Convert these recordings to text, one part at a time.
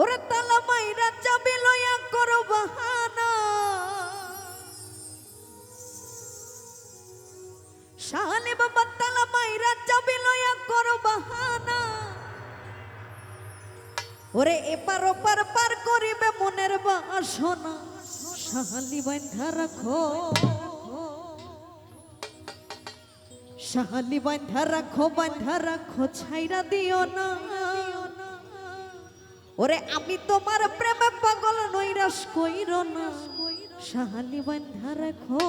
ওরে তালা মাইরা চাবি লয়া করো বাহানা। শাহালে বাবা তালা মাইরা চাবি লয়া করো বাহানা। ওরে এপার ওপার পার করিবে মনের বাসনা। শাহালি বান্ধা রাখো। শাহালি বান্ধা রাখো বান্ধা রাখো ছাইরা দিও না। ওরে আমি তোমার প্রেমে পাগল নৈরাস কইর না। সাহানি বান্ধা রাখো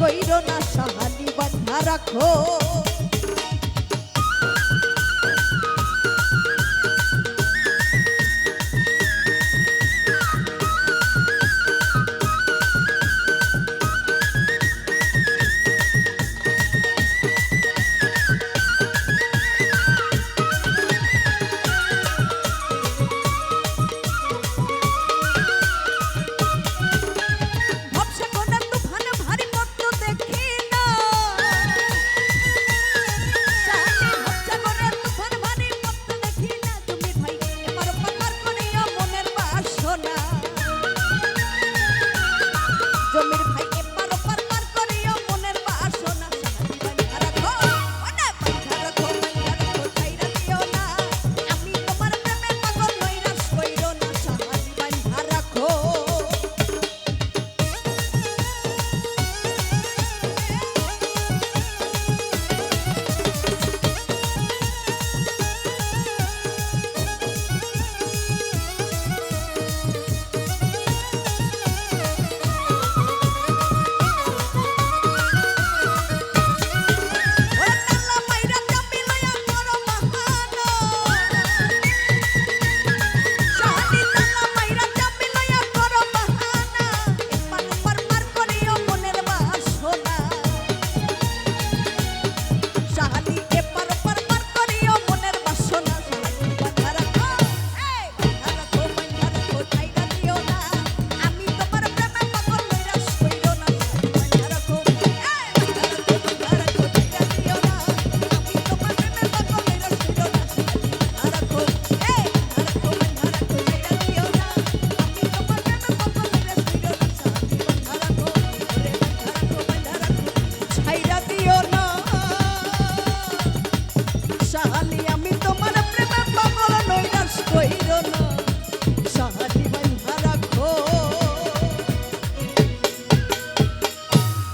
কইরো না সাহানি বান্ধা রাখো।